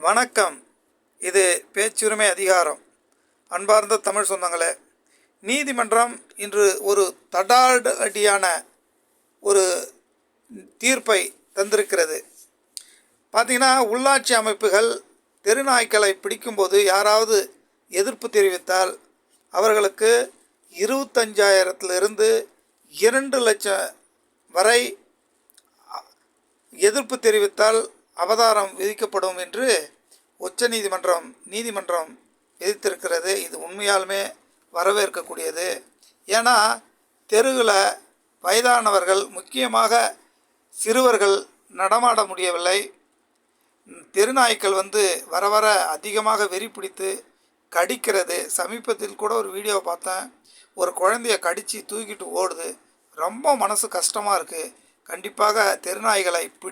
வணக்கம். இது பேச்சுரிமை அதிகாரம். அன்பார்ந்த தமிழ் சொந்தங்களே நீதிமன்றம் இன்று ஒரு தடாடடியான ஒரு தீர்ப்பை தந்திருக்கிறது. பார்த்திங்கன்னா உள்ளாட்சி அமைப்புகள் தெருநாய்க்களை பிடிக்கும்போது யாராவது எதிர்ப்பு தெரிவித்தால் அவர்களுக்கு இருபத்தஞ்சாயிரத்திலிருந்து இரண்டு லட்சம் வரை எதிர்ப்பு தெரிவித்தால் அபதாரம் விதிக்கப்படும் என்று உச்ச நீதிமன்றம் விதித்திருக்கிறது. இது உண்மையாலுமே வரவேற்கக்கூடியது. ஏன்னா தெருவில் வயதானவர்கள் முக்கியமாக சிறுவர்கள் நடமாட முடியவில்லை. தெருநாய்க்கள் வந்து வர வர அதிகமாக வெறி பிடித்து கடிக்கிறது. சமீபத்தில் கூட ஒரு வீடியோ பார்த்தேன். ஒரு குழந்தைய கடித்து தூக்கிட்டு ஓடுது. ரொம்ப மனசு கஷ்டமாக இருக்குது கண்டிப்பாக தெருநாய்களை பிடி